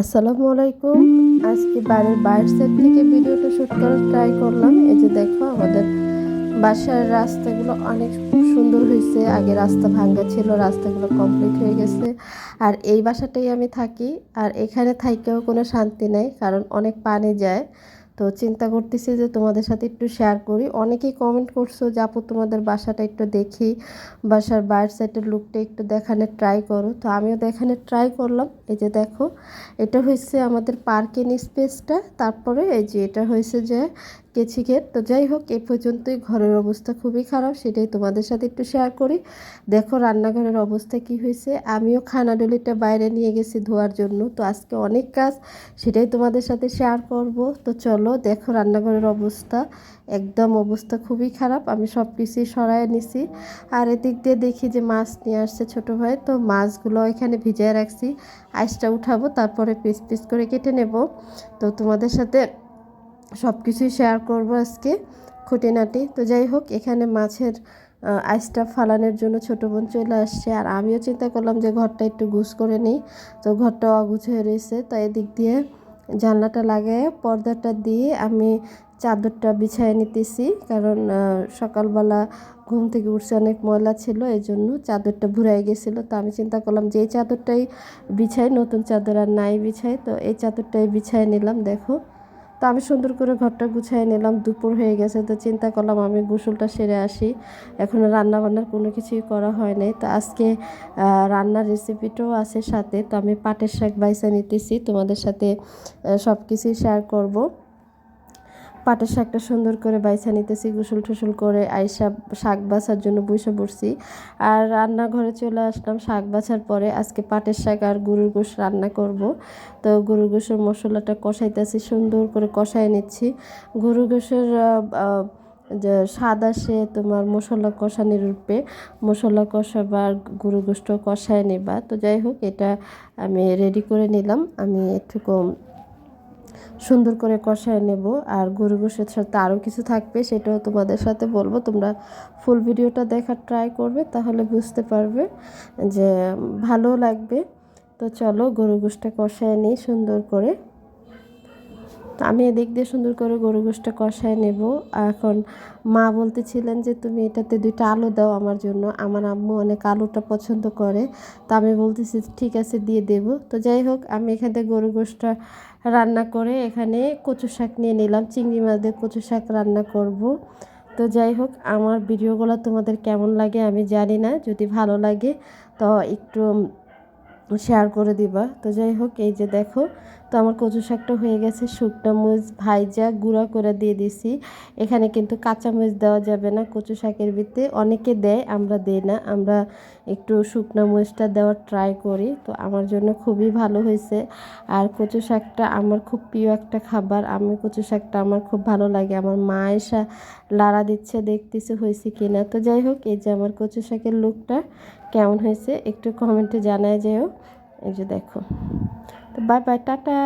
আসসালামু আলাইকুম। আজকে বাড়ির বাইরের সাইড থেকে ভিডিওটা শ্যুট করার ট্রাই করলাম। এই যে দেখো, আমাদের বাসার রাস্তাগুলো অনেক সুন্দর হয়েছে। আগে রাস্তা ভাঙ্গা ছিল, রাস্তাগুলো কমপ্লিট হয়ে গেছে। আর এই বাসাটাই আমি থাকি। আর এখানে থাকেও কোনো শান্তি নেই, কারণ অনেক পানি যায়। তো চিন্তা করতেছি যে তোমাদের সাথে একটু শেয়ার করি। অনেকেই কমেন্ট করছ যে, আপু, তোমাদের বাসাটা একটু দেখি। বাসার বাইরের সাইডের লুকটা একটু দেখানোর ট্রাই করো। তো আমিও দেখানোর ট্রাই করলাম। এই যে দেখো, এটা হয়েছে আমাদের পার্কিং স্পেসটা তারপরে এই যে এটা হয়েছে যে কেছি তো যাই হোক, এ পর্যন্তই ঘরের অবস্থা খুবই খারাপ, সেটাই তোমাদের সাথে একটু শেয়ার করি। দেখো রান্নাঘরের অবস্থা কি হয়েছে আমিও খানাডলিটা বাইরে নিয়ে গেছি ধোয়ার জন্য। তো আজকে অনেক কাজ, সেটাই তোমাদের সাথে শেয়ার করব। তো চলো দেখো রান্নাঘরের অবস্থা। একদম অবস্থা খুবই খারাপ। আমি সব কিছুই সরাই নিছি। আর এদিক দিয়ে দেখি যে মাছ নিয়ে আসছে ছোটো ভাই। তো মাছগুলো এখানে ভিজিয়ে রাখছি। আইসটা উঠাবো, তারপরে পিস পিস করে কেটে নেব। তো তোমাদের সাথে সব কিছুই শেয়ার করব আজকে খুঁটিনাটি। তো যাই হোক, এখানে মাছের আইসটা ফালানোর জন্য ছোটো বোন চলে আসছে। আর আমিও চিন্তা করলাম যে ঘরটা একটু গুছ করে নিই। তো ঘরটা অগুছ হয়ে রয়েছে। তো এদিক দিয়ে জানলাটা লাগে পর্দাটা দিয়ে আমি চাদরটা বিছায় নিতেছি। কারণ সকালবেলা ঘুম থেকে উঠছে অনেক ময়লা ছিল এই জন্য চাদরটা ভুরাই গেছিল। তো আমি চিন্তা করলাম যে, এই চাদরটাই বিছাই, নতুন চাদর আর নাই বিছাই। তো এই চাদরটাই বিছায় নিলাম, দেখো। তো আমি সুন্দর করে ঘরটা গুছিয়ে নিলাম, দুপুর হয়ে গেছে, তো চিন্তা করলাম আমি গোসলটা সেরে আসি। এখন রান্নাবান্নার কোনো কিছুই করা হয় নাই। তো আজকে রান্নার রেসিপিটাও আছে সাথে, তো আমি পাটের শাক বাইসা নিতেছি, তোমাদের সাথে সব কিছুই শেয়ার করব। পাটের শাকটা সুন্দর করে বাইছা নিতেছি, গুসল টুসুল করে আইসা শাক বাছার জন্য বসে পড়ছি। আর রান্নাঘরে চলে আসলাম শাক বাছার পরে। আজকে পাটের শাক আর গরুর গোশ রান্না করব। তো গরুর গোশের মশলাটা কষাইতেছি, সুন্দর করে কষাই নিচ্ছি। গরুর গোশের যে স্বাদ আসে তোমার মশলা কষানির রূপে। মশলা কষাবার গরু গোষ্ঠ কষায় নেবা। তো যাই হোক, এটা আমি রেডি করে নিলাম। আমি একটু সুন্দর করে কষায় নেব আর গরু গোশের সাথে আরও কিছু থাকবে সেটাও তোমাদের সাথে বলব। তোমরা ফুল ভিডিওটা দেখার ট্রাই করবে, তাহলে বুঝতে পারবে যে ভালো লাগবে। তো চলো গরু গোশটা কষায় নিই সুন্দর করে। তো আমি এদিক দিয়ে সুন্দর করে গরু গোশটা কষায় নেব। এখন মা বলতেছিলেন যে, তুমি এটাতে দুইটা আলু দাও আমার জন্য। আমার আম্মু অনেক আলুটা পছন্দ করে। তো আমি বলতেছি, ঠিক আছে, দিয়ে দেব। তো যাই হোক, আমি এখানে গরু গোশটা রান্না করে এখানে কচু শাক নিয়ে নিলাম। চিংড়ি মাছ দিয়ে কচু শাক রান্না করব। তো যাই হোক, আমার ভিডিওগুলো তোমাদের কেমন লাগে আমি জানি না। যদি ভালো লাগে, তো একটু শেয়ার করে দিবা। তো যাই হোক, এই যে দেখো, তো আমার কচু শাকটা হয়ে গেছে, শুকনো মরিচ, ভাইজা গুঁড়া করে দিয়ে দিছি। এখানে কিন্তু কাঁচা মরিচ দেওয়া যাবে না, কচু শাকের ভিতরে অনেকে দেয়, আমরা দেই না। আমরা একটু শুকনো মরিচটা দেওয়ার ট্রাই করি। তো আমার জন্য খুবই ভালো হয়েছে। আর কচু শাকটা আমার খুব প্রিয় একটা খাবার। আমি কচু শাকটা আমার খুব ভালো লাগে। আমার মা এসা লাড়া দিচ্ছে, দেখতেছে হয়েছে কি না তো যাই হোক, এই যে আমার কচু শাকের লুকটা কেমন হয়েছে, একটু কমেন্টে জানায় যেও। এই যে দেখো। তো বাই বাই টাটা।